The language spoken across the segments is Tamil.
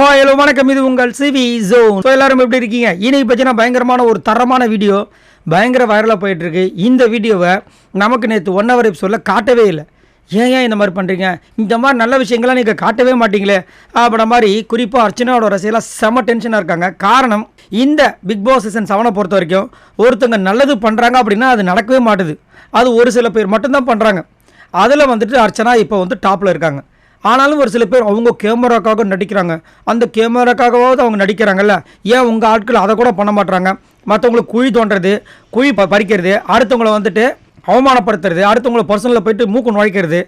ஹாய் ஹலோ வணக்கம். இது உங்கள் சிவி ஜோன். ஸோ எல்லாரும் எப்படி இருக்கீங்க? இன்னைக்கு பார்த்தீங்கன்னா பயங்கரமான ஒரு தரமான வீடியோ பயங்கர வைரலாக போயிட்டுருக்கு. இந்த வீடியோவை நமக்கு நேற்று ஒன் ஹவர் எபிசோடில் காட்டவே இல்லை. ஏன் ஏன் இந்த மாதிரி பண்ணுறீங்க இந்த மாதிரி நல்ல விஷயங்கள்லாம் நீங்கள் காட்டவே மாட்டீங்களே? அப்படின்ற மாதிரி குறிப்பாக அர்ச்சனாவோட ரசிகலாம் செம டென்ஷனாக இருக்காங்க. காரணம் இந்த பிக் பாஸ் சீசன் செவனை பொறுத்த வரைக்கும் ஒருத்தங்க நல்லது பண்ணுறாங்க அப்படின்னா அது நடக்கவே மாட்டுது. அது ஒரு சில பேர் மட்டும்தான் பண்ணுறாங்க அதில் வந்துட்டு அர்ச்சனா இப்போ வந்து டாப்பில் இருக்காங்க. ஆனாலும் ஒரு சில பேர் அவங்க கேமராக்காக நடிக்கிறாங்க. அந்த கேமராக்காகவாவது அவங்க நடிக்கிறாங்கல்ல. ஏன் உங்கள் ஆட்கள் அதை கூட பண்ண மாட்டுறாங்க மற்றவங்களுக்கு குழி தோண்டுறது குழி ப பறிக்கிறது அடுத்தவங்கள வந்துட்டு அவமானப்படுத்துறது அடுத்தவங்கள பர்சனலில் போயிட்டு மூக்கு நுழைக்கிறது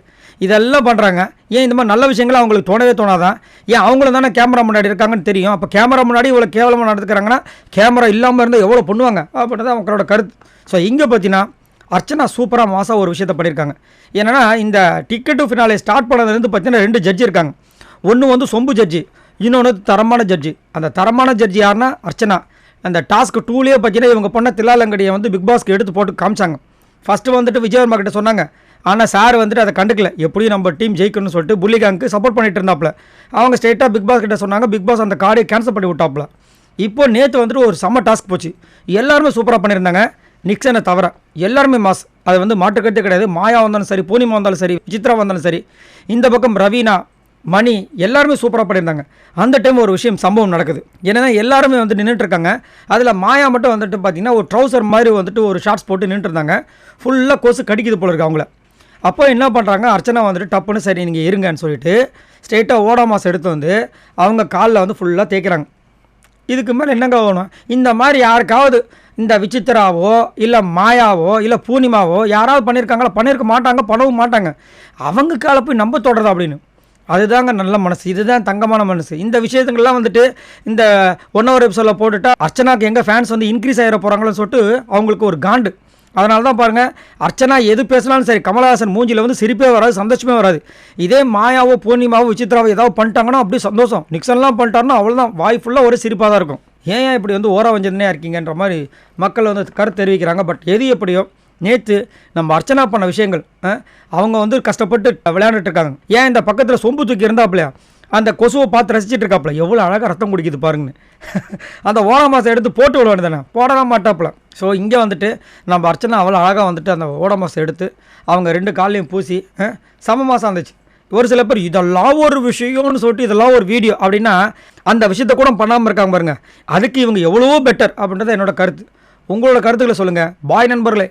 இதெல்லாம் பண்ணுறாங்க ஏன் இந்த மாதிரி நல்ல விஷயங்கள் அவங்களுக்கு தோணவே தோணாதான் ஏன் அவங்களும் தானே கேமரா முன்னாடி இருக்காங்கன்னு தெரியும். அப்போ கேமரா முன்னாடி இவ்வளோ கேவலமாக நடந்துக்கிறாங்கன்னா கேமரா இல்லாமல் இருந்தால் எவ்வளோ பண்ணுவாங்க? அப்படின்றது அவங்களோட கருத்து. ஸோ இங்கே பார்த்தீங்கன்னா அர்ச்சனா சூப்பராக மாதம் ஒரு விஷயத்தை பண்ணியிருக்காங்க என்னென்னா இந்த டிக்கெட்டு ஃபினாலே ஸ்டார்ட் பண்ணதுலேருந்து பார்த்தீங்கன்னா ரெண்டு ஜட்ஜி இருக்காங்க. ஒன்று வந்து சொம்பு ஜட்ஜி இன்னொன்று தரமான ஜட்ஜி அந்த தரமான ஜட்ஜி யாருன்னா அர்ச்சனா. அந்த டாஸ்க் டூலேயே பார்த்தீங்கன்னா இவங்க பொண்ணை தில்லாலங்கடியை வந்து பிக் பாஸ்க்கு எடுத்து போட்டு காமிச்சாங்க. ஃபஸ்ட்டு வந்துட்டு விஜயவர்மா கிட்ட சொன்னாங்க. ஆனால் சார் வந்துட்டு அதை கண்டுக்கல. எப்படியும் நம்ம டீம் ஜெயிக்கணும்னு சொல்லிட்டு புள்ளிகாங்க்கு சப்போர்ட் பண்ணிட்டு இருந்தாப்புல. அவங்க ஸ்ட்ரெயிட்டாக பிக் பாஸ் கிட்ட சொன்னாங்க. பிக் பாஸ் அந்த கார்டை கேன்சல் பண்ணி விட்டாப்புல. இப்போ நேற்று வந்துட்டு ஒரு செம்ம டாஸ்க் போச்சு. எல்லாருமே சூப்பராக பண்ணியிருந்தாங்க. நிக்சனை தவிர எல்லாருமே மாஸ். அது வந்து மாட்டுக்கருத்தே கிடையாது. மாயா வந்தாலும் சரி பூர்ணிமா வந்தாலும் சரி விசித்ரா வந்தாலும் சரி இந்த பக்கம் ரவீனா மணி எல்லாருமே சூப்பராக பண்ணியிருந்தாங்க. அந்த டைம் ஒரு விஷயம் சம்பவம் நடக்குது. ஏன்னா எல்லாருமே வந்து நின்றுட்டு இருக்காங்க அதில் மாயா மட்டும் வந்துட்டு பார்த்தீங்கன்னா ஒரு ட்ரௌசர் மாதிரி வந்துட்டு ஒரு ஷார்ட்ஸ் போட்டு நின்றுருந்தாங்க ஃபுல்லாக கொசு கடிக்குது போல இருக்கு அவங்கள. அப்போ என்ன பண்ணுறாங்க அர்ச்சனா வந்துட்டு டப்புன்னு சரி நீங்கள் இருங்கன்னு சொல்லிட்டு ஸ்ட்ரெயிட்டாக ஓடா மாசம் எடுத்து வந்து அவங்க காலில் வந்து ஃபுல்லாக தேய்க்கிறாங்க. இதுக்கு மேலே என்னங்க ஆகணும்? இந்த மாதிரி யாருக்காவது இந்த விசித்திராவோ இல்லை மாயாவோ இல்லை பூர்ணிமாவோ யாராவது பண்ணியிருக்காங்களா பண்ணியிருக்க மாட்டாங்க பண்ணவும் மாட்டாங்க. அவங்க காலை போய் நம்ப தொடரது அப்படின்னு. அதுதாங்க நல்ல மனசு. இதுதான் தங்கமான மனசு. இந்த விஷயத்துங்கள்லாம் வந்துட்டு இந்த ஒன் ஹவர் எபிசோடில் போட்டுட்டா அர்ச்சனாக்கு எங்கே ஃபேன்ஸ் வந்து இன்க்ரீஸ் ஆகிட போகிறாங்களோன்னு சொல்லிட்டு அவங்களுக்கு ஒரு காண்டு. அதனால தான் பாருங்கள் அர்ச்சனா எது பேசினாலும் சரி கமலஹாசன் மூஞ்சியில் வந்து சிரிப்பே வராது சந்தோஷமே வராது. இதே மாயாவோ பூர்ணிமாவோ விசித்ராவோ ஏதாவது பண்ணிட்டாங்கன்னா அப்படியே சந்தோஷம். நிக்சன்லாம் பண்ணிட்டாருன்னா அவ்வளோதான் வாய் ஃபுல்லாக ஒரே சிரிப்பாக தான் இருக்கும். ஏன் ஏன் இப்படி வந்து ஓர வஞ்சனையாக இருக்கீங்கன்ற மாதிரி மக்கள் வந்து கருத்து தெரிவிக்கிறாங்க. பட் எது எப்படியோ நேற்று நம்ம அர்ச்சனா பண்ண விஷயங்கள் அவங்க வந்து கஷ்டப்பட்டு விளையாண்டுட்டு இருக்காங்க. ஏன் இந்த பக்கத்தில் சொம்பு தூக்கி இருந்தாப்புலையா? அந்த கொசுவை பார்த்து ரசிச்சுட்டு இருக்காப்புல. எவ்வளோ அழகாக ரத்தம் குடிக்குது பாருங்கன்னு. அந்த ஓட மாதம் எடுத்து போட்டு விட வேண்டியதானே போடலாம் மாட்டாப்புல. ஸோ இங்கே வந்துட்டு நம்ம அர்ச்சனா அவ்வளோ அழகாக வந்துட்டு அந்த ஓட மாதம் எடுத்து அவங்க ரெண்டு கால்லையும் பூசி சம மாதம் இருந்துச்சு ஒரு சில பேர் இதெல்லாம் ஒரு விஷயம்னு சொல்லிட்டு இதெல்லாம் ஒரு வீடியோ அப்படின்னா அந்த விஷயத்தை கூட பண்ணாமல் இருக்காங்க பாருங்க. அதுக்கு இவங்க எவ்வளவோ பெட்டர் அப்படின்றது என்னோட கருத்து. உங்களோட கருத்துக்களை சொல்லுங்கள் பாய் நண்பர்களே.